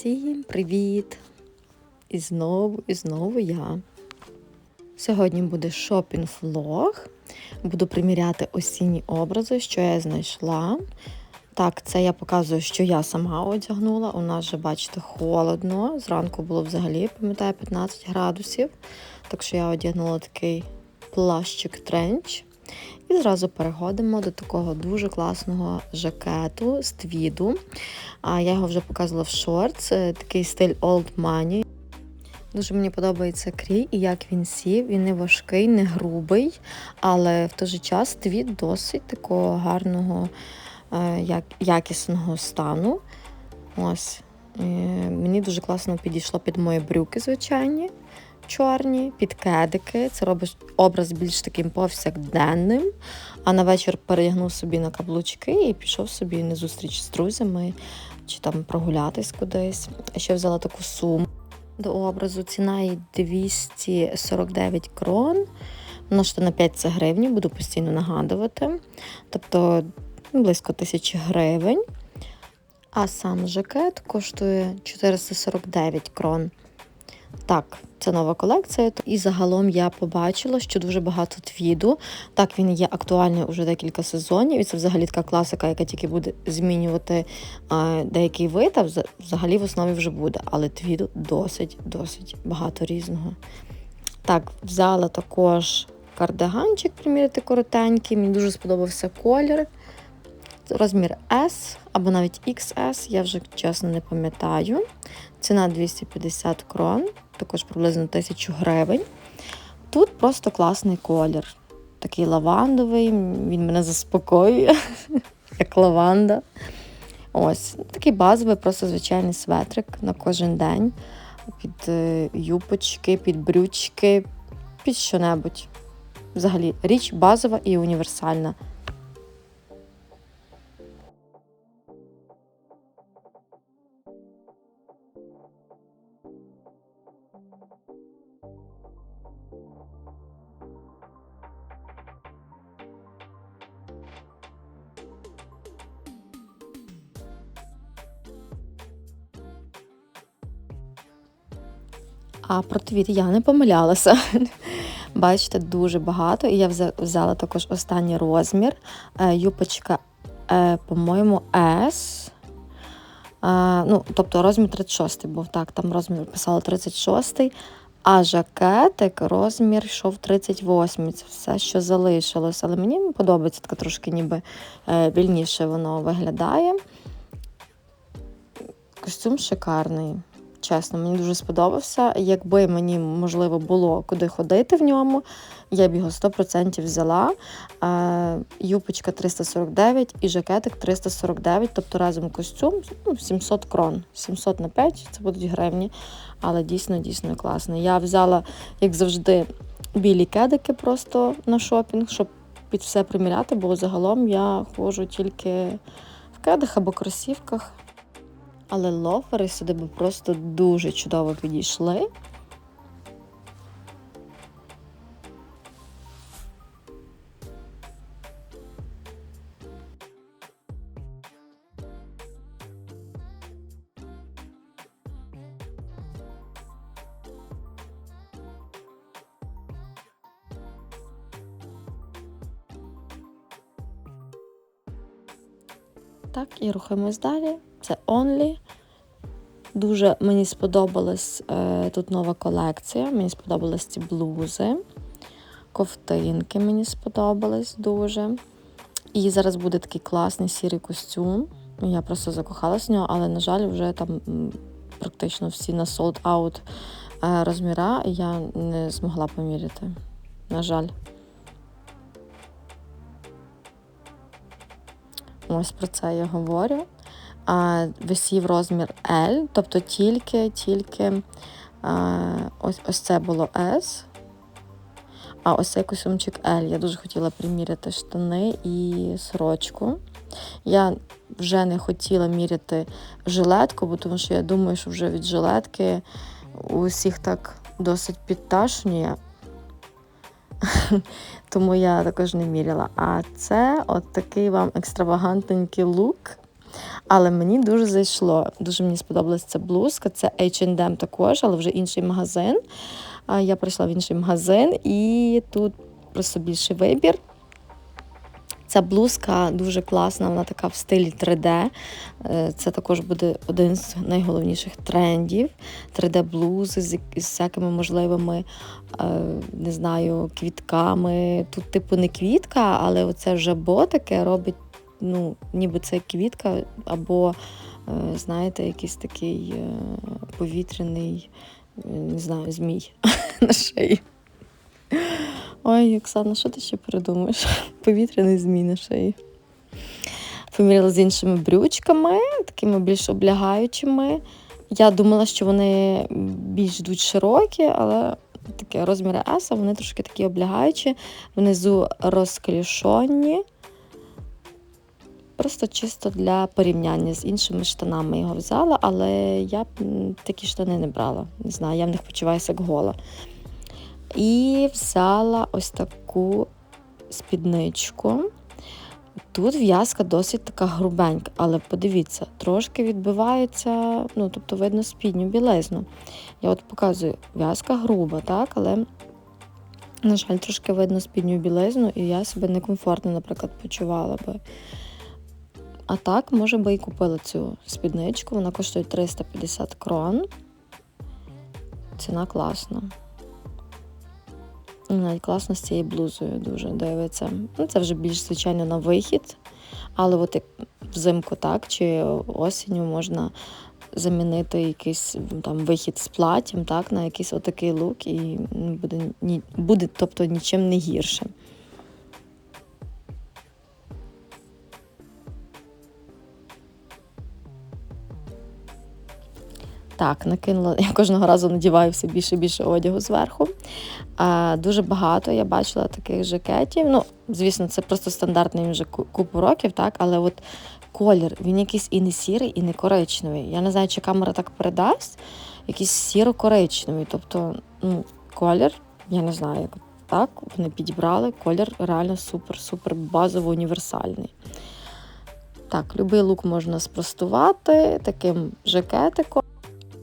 Всім привіт! І знову, і знову я. Сьогодні буде шопінг-влог. Буду приміряти осінні образи, що я знайшла. Так, це я показую, що я сама одягнула. У нас вже, бачите, холодно. Зранку було взагалі, пам'ятаю, 15 градусів. Так що я одягнула такий плащик тренч. І зразу переходимо до такого дуже класного жакету з твіду. А я його вже показувала в шортс, такий стиль Old Money. Дуже мені подобається крій і як він сів. Він не важкий, не грубий, але в той же час твіт досить такого гарного, е, як, якісного стану. Ось. Е, Мені дуже класно підійшло під мої брюки, звичайні, чорні, під кедики. Це робить образ більш таким повсякденним. А на вечір переягнув собі на каблучки і пішов собі на зустріч з друзями чи там прогулятись кудись. Ще взяла таку суму до образу. Ціна їй 249 крон. Множте на 5 це буду постійно нагадувати. Тобто близько тисячі гривень. А сам жакет коштує 449 крон. Так, це нова колекція. І загалом я побачила, що дуже багато твіду. Так, він є актуальний уже декілька сезонів. І це взагалі така класика, яка тільки буде змінювати деякий вид, а взагалі в основі вже буде. Але твіду досить-досить багато різного. Так, взяла також кардиганчик приміряти коротенький. Мені дуже сподобався колір. Розмір S або навіть XS, я вже чесно не пам'ятаю. Ціна 250 крон, також приблизно 1000 гривень. Тут просто класний колір. Такий лавандовий, він мене заспокоює, як лаванда. Ось, такий базовий, просто звичайний светрик на кожен день. Під е, юпочки, під брючки, під що-небудь. Взагалі, річ базова і універсальна. А про твіт я не помилялася. Бачите, дуже багато. І я взяла також останній розмір. Е, Юпочка, е, по-моєму, S. Е, ну, тобто розмір 36 був. Так, там розмір писало 36, а жакетик розмір йшов 38. Це все, що залишилось. Але мені подобається таке трошки ніби вільніше воно виглядає. Костюм шикарний. Чесно, мені дуже сподобався. Якби мені можливо було куди ходити в ньому, я б його 100% взяла. Юпочка 349 і жакетик 349, тобто разом костюм ну, 700 крон. 700 на 5 це будуть гривні, але дійсно дійсно класний. Я взяла, як завжди, білі кедики просто на шопінг, щоб під все приміряти, бо загалом я ходжу тільки в кедах або кросівках. Але лофери сюди би просто дуже чудово підійшли. Так, і рухаємось далі. Це Only. Дуже мені сподобалась е, тут нова колекція. Мені сподобались ці блузи, ковтинки мені сподобались дуже. І зараз буде такий класний сірий костюм. Я просто закохалась в нього, але, на жаль, вже там практично всі на sold out е, розміра, і я не змогла поміряти. На жаль. Ось про це я говорю висів розмір L, тобто тільки, тільки а, ось, ось це було S, а ось цей костюмчик L. Я дуже хотіла приміряти штани і сорочку. Я вже не хотіла міряти жилетку, бо тому що я думаю, що вже від жилетки усіх так досить підташнює. Тому я також не міряла. А це от такий вам екстравагантненький лук. Але мені дуже зайшло. Дуже мені сподобалася ця блузка. Це H&M також, але вже інший магазин. Я прийшла в інший магазин і тут просто більший вибір. Ця блузка дуже класна, вона така в стилі 3D. Е, Це також буде один з найголовніших трендів. 3D-блузи з, всякими можливими, е, не знаю, квітками. Тут, типу, не квітка, але оце вже ботике робить, ну, ніби це квітка, або, е, знаєте, якийсь такий е, повітряний, е, не знаю, змій на шиї. Ой, Оксана, що ти ще придумаєш? Повітряний змій на шиї. Поміряла з іншими брючками, такими більш облягаючими. Я думала, що вони більш йдуть широкі, але таке розміри S, вони трошки такі облягаючі, внизу розклішонні. Просто чисто для порівняння з іншими штанами його взяла, але я б такі штани не брала. Не знаю, я в них почуваюся як гола. І взяла ось таку спідничку. Тут в'язка досить така грубенька, але подивіться, трошки відбивається, ну, тобто видно спідню білизну. Я от показую, в'язка груба, так, але, на жаль, трошки видно спідню білизну, і я себе некомфортно, наприклад, почувала би. А так, може би і купила цю спідничку, вона коштує 350 крон. Ціна класна. Навіть класно з цією блузою дуже дивиться. Ну, це вже більш, звичайно, на вихід. Але от як взимку так, чи осінню можна замінити якийсь там вихід з платтям, так, на якийсь отакий лук, і буде, ні, буде тобто, нічим не гірше. Так, накинула, я кожного разу надіваю все більше і більше одягу зверху. А, дуже багато я бачила таких жакетів. Ну, звісно, це просто стандартний вже купу років, так, але от колір, він якийсь і не сірий, і не коричневий. Я не знаю, чи камера так передасть, якийсь сіро-коричневий. Тобто, ну, колір, я не знаю, як так, вони підібрали, колір реально супер-супер базово універсальний. Так, любий лук можна спростувати таким жакетиком.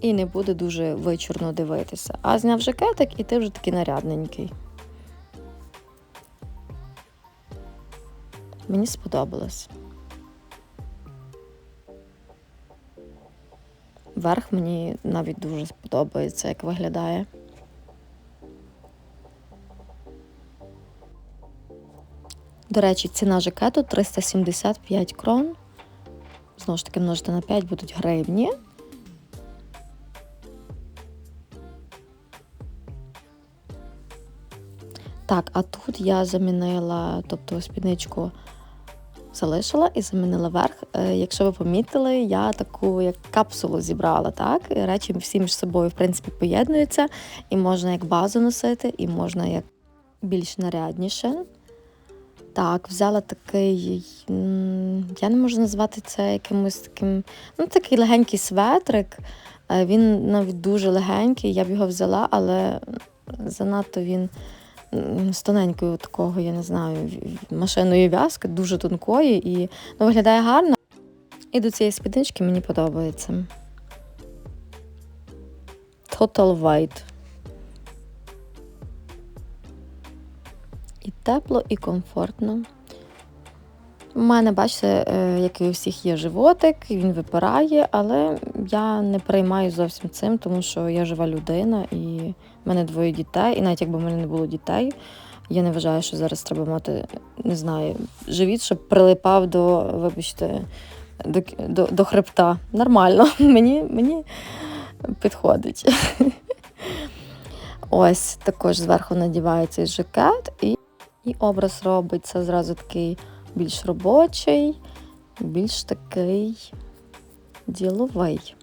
І не буде дуже вичурно дивитися. А зняв жакетик, і ти вже такий нарядненький. Мені сподобалось. Верх мені навіть дуже сподобається, як виглядає. До речі, ціна жакету 375 крон. Знову ж таки, множити на 5 будуть гривні. Так, а тут я замінила, тобто спідничку залишила і замінила верх. Е, Якщо ви помітили, я таку як капсулу зібрала, так? Речі всі між собою, в принципі, поєднуються, і можна як базу носити, і можна як більш нарядніше. Так, взяла такий, я не можу назвати це якимось таким, ну, такий легенький светрик. Е, Він навіть дуже легенький, я б його взяла, але занадто він з тоненькою такого, я не знаю, машинної в'язки, дуже тонкої і ну, виглядає гарно. І до цієї спіднички мені подобається. Total White. І тепло, і комфортно. У мене, бачите, е, як і у всіх є животик, він випирає, але я не переймаю зовсім цим, тому що я жива людина і в мене двоє дітей. І навіть якби в мене не було дітей, я не вважаю, що зараз треба мати, не знаю, живіт, щоб прилипав до, вибачте, до, до, до хребта. Нормально, мені, мені підходить. Ось також зверху надівається жакет, і, і образ робиться зразу такий більш робочий, більш такий діловий.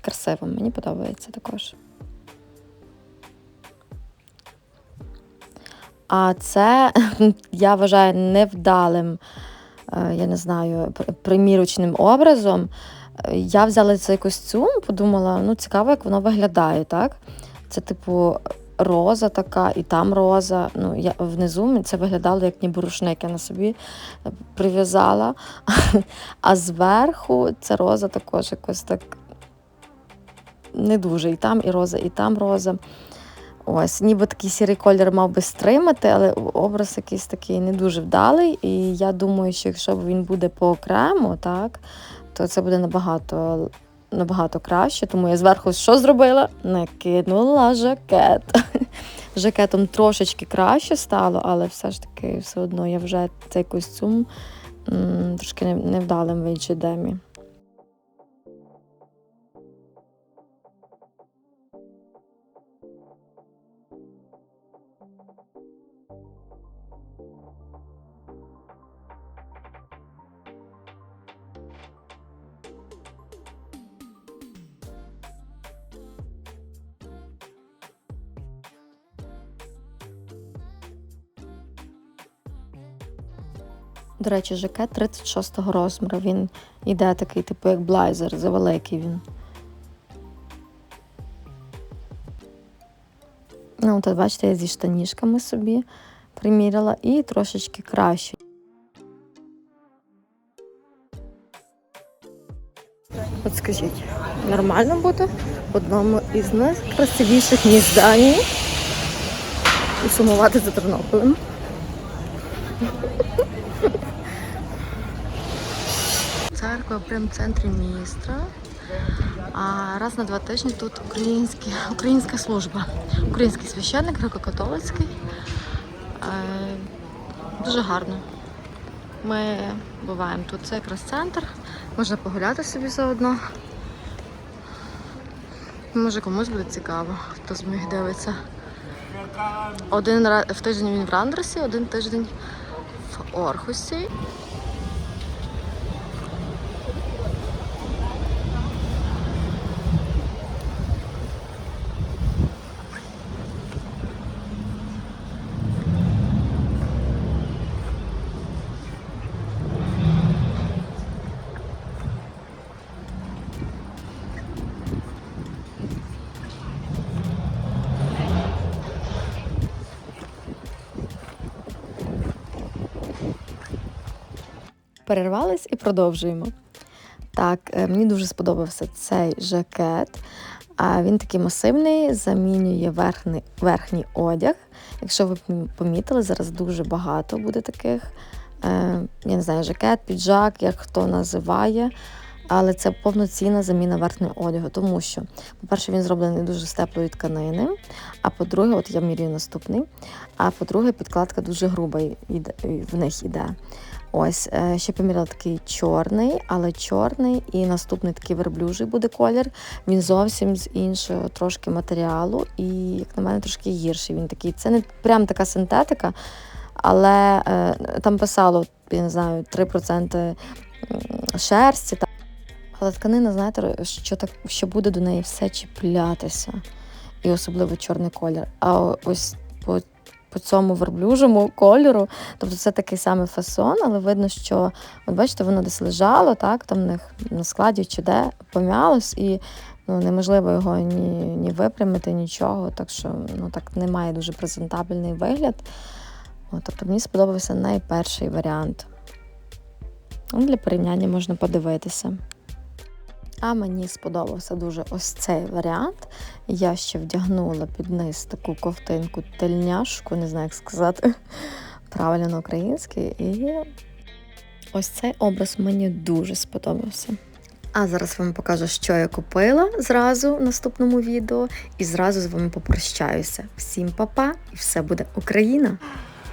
Красиво, мені подобається також. А це я вважаю невдалим, е, я не знаю, пр- примірочним образом. Я взяла цей костюм, подумала, ну цікаво, як воно виглядає, так? Це, типу, роза така, і там роза. Ну, я, внизу це виглядало як ніби рушник, я на собі е, прив'язала. А зверху ця роза також якось так не дуже. І там і роза, і там роза. Ось, ніби такий сірий колір мав би стримати, але образ якийсь такий не дуже вдалий. І я думаю, що якщо він буде поокремо, так, то це буде набагато, набагато краще. Тому я зверху що зробила? Накинула жакет. Жакетом трошечки краще стало, але все ж таки, все одно я вже цей костюм м, трошки невдалим в H&M. До речі, жакет 36-го розміру. Він іде такий, типу, як блайзер, завеликий він. Ну, от бачите, я зі штанішками собі приміряла і трошечки краще. От скажіть, нормально бути в одному із найкрасивіших міст Данії і сумувати за Тернополем. Церква прямо в центрі міста. А раз на два тижні тут українська служба. Український священник, греко-католицький. Е, Дуже гарно. Ми буваємо тут. Це якраз центр. Можна погуляти собі заодно. Може комусь буде цікаво, хто з моїх дивиться. Один в тиждень він в Рандерсі, один тиждень в перервались і продовжуємо. Так, е, мені дуже сподобався цей жакет. Він такий масивний, замінює верхній, верхній одяг. Якщо ви помітили, зараз дуже багато буде таких. Е, я не знаю, жакет, піджак, як хто називає. Але це повноцінна заміна верхнього одягу, тому що, по-перше, він зроблений дуже з теплої тканини. А по-друге, от я міряю наступний. А по-друге, підкладка дуже груба в них іде. Ось е, ще поміряла такий чорний, але чорний і наступний такий верблюжий буде колір. Він зовсім з іншого трошки матеріалу, і, як на мене, трошки гірший. Він такий. Це не прям така синтетика, але е, там писало, я не знаю, 3% шерсті. Але тканина, знаєте, що так що буде до неї все чіплятися. І особливо чорний колір. А ось по по цьому верблюжому кольору. Тобто це такий самий фасон, але видно, що от бачите, воно десь лежало, так, там в них на складі чи де пом'ялось, і ну, неможливо його ні, ні випрямити, нічого. Так що ну, так немає дуже презентабельний вигляд. От, тобто мені сподобався найперший варіант. Для порівняння можна подивитися. А мені сподобався дуже ось цей варіант. Я ще вдягнула під низ таку ковтинку тельняшку, не знаю, як сказати правильно на українській. І ось цей образ мені дуже сподобався. А зараз вам покажу, що я купила зразу в наступному відео, і зразу з вами попрощаюся. Всім па-па, і все буде Україна!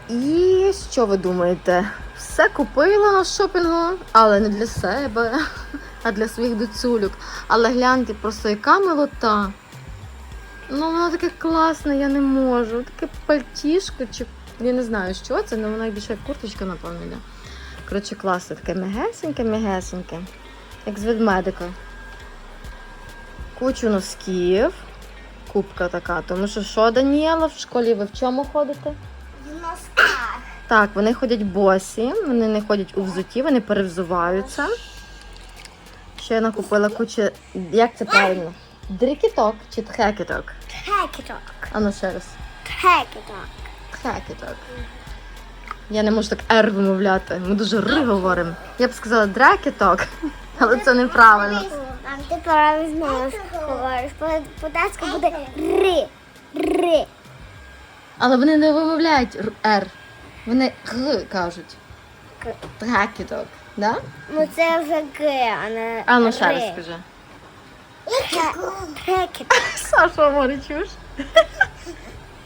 І що ви думаєте? Все купила на шопінгу, але не для себе, а для своїх доцюлюк. Але гляньте, просто яка милота. Ну, воно таке класне, я не можу. Таке пальтішко, чи я не знаю, що це, але вона більше курточка, напевно, йде. Коротше, класне, таке м'ягесеньке, як з ведмедика. Кучу носків, кубка така. Тому що що, Даніела, в школі ви в чому ходите? Так, вони ходять босі, вони не ходять у взуті, вони перевзуваються. Ще я накупила кучу. Як це правильно? Дрікіток чи тхекіток? Хекіток. А ну ще раз. Трекеток. Крекеток. Я не можу так R вимовляти. Ми дуже ри говоримо. Я б сказала дрекеток, але це неправильно. Мам, ти правильно говориш. По- По-датську буде ри. Ри. Але вони не вимовляють р- R. Вони г кажуть. К. Да? Ну це вже г, а не А ну ще раз скажи. Тре- Саша говорить, чуєш?